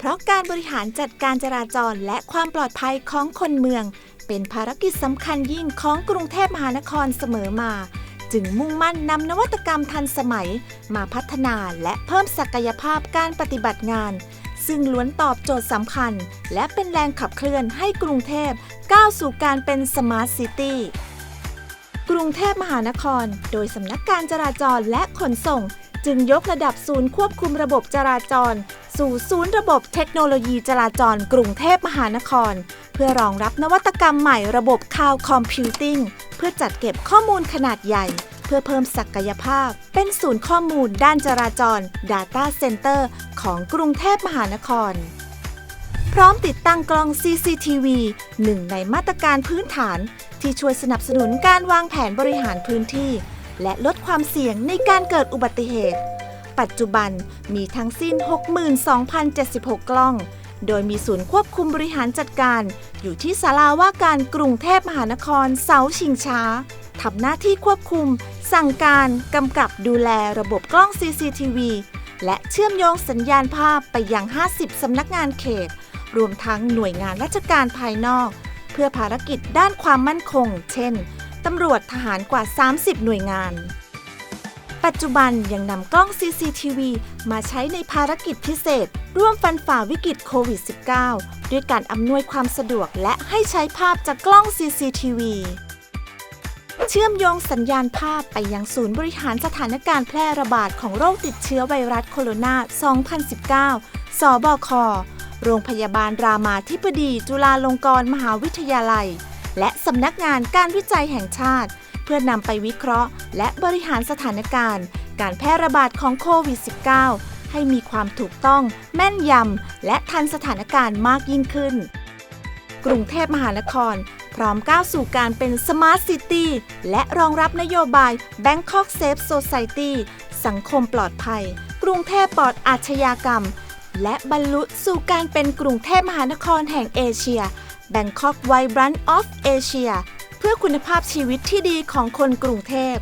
พราะการบริหารจัดการจราจรและความปลอดภัยของคนเมือง เป็นภารกิจสำคัญยิ่งของกรุงเทพมหานครเสมอมา จึงมุ่งมั่นนำนวัตกรรมทันสมัย มาพัฒนาและเพิ่มศักยภาพการปฏิบัติงาน ซึ่งล้วนตอบโจทย์สำคัญ และเป็นแรงขับเคลื่อนให้กรุงเทพก้าวสู่การเป็นสมาร์ทซิตี้กรุงเทพมหานคร โดยสำนักการจราจรและขนส่ง จึงยกระดับศูนย์ควบคุมระบบจราจร สู่ศูนย์ระบบเทคโนโลยีจราจรกรุงเทพมหานคร เพื่อรองรับนวัตกรรมใหม่ระบบ Cloud Computing เพื่อจัดเก็บข้อมูลขนาดใหญ่ เพื่อเพิ่มศักยภาพ เป็นศูนย์ข้อมูลด้านจราจร Data Center ของกรุงเทพมหานครพร้อมติดตั้งกล้อง CCTV หนึ่งในมาตรการพื้นฐาน ที่ช่วยสนับสนุนการวางแผนบริหารพื้นที่ และลดความเสี่ยงในการเกิดอุบัติเหตุ ปัจจุบันมีทั้งสิ้น 62,076 กล้อง โดยมีศูนย์ควบคุมบริหารจัดการ อยู่ที่ศาลาว่าการกรุงเทพมหานครเสาชิงช้าทำหน้าที่ควบคุม สั่งการกำกับดูแลระบบกล้อง CCTV และเชื่อมโยงสัญญาณภาพไปยัง 50 สำนักงานเขต รวมทั้งหน่วยงานราชการภายนอก เพื่อภารกิจด้านความมั่นคง เช่น ตำรวจทหารกว่า 30 หน่วยงาน ปัจจุบันยังนำกล้อง CCTV มาใช้ในภารกิจพิเศษ ร่วมฟันฝ่าวิกฤตโควิด -19 ด้วยการอำนวยความสะดวกและให้ใช้ภาพจากกล้อง CCTV เชื่อมโยงสัญญาณภาพไปยังศูนย์บริหารสถานการณ์แพร่ระบาดของโรคติดเชื้อไวรัสโคโรนา 2019 สบค โรงพยาบาลรามาธิบดีจุฬาลงกรณ์มหาวิทยาลัย และสำนักงานการวิจัยแห่งชาติ เพื่อนำไปวิเคราะห์ และบริหารสถานการณ์ การแพร่ระบาดของโควิด -19 ให้มีความถูกต้อง แม่นยำ และทันสถานการณ์มากยิ่งขึ้น กรุงเทพมหานคร พร้อมก้าวสู่การเป็นสมาร์ทซิตี้และรองรับนโยบาย Bangkok Safe Society สังคมปลอดภัย กรุงเทพปลอดอาชญากรรม และบรรลุสู่การเป็นกรุงเทพมหานครแห่งเอเชีย Bangkok Vibrant of Asia เพื่อคุณภาพชีวิตที่ดีของคนกรุงเทพ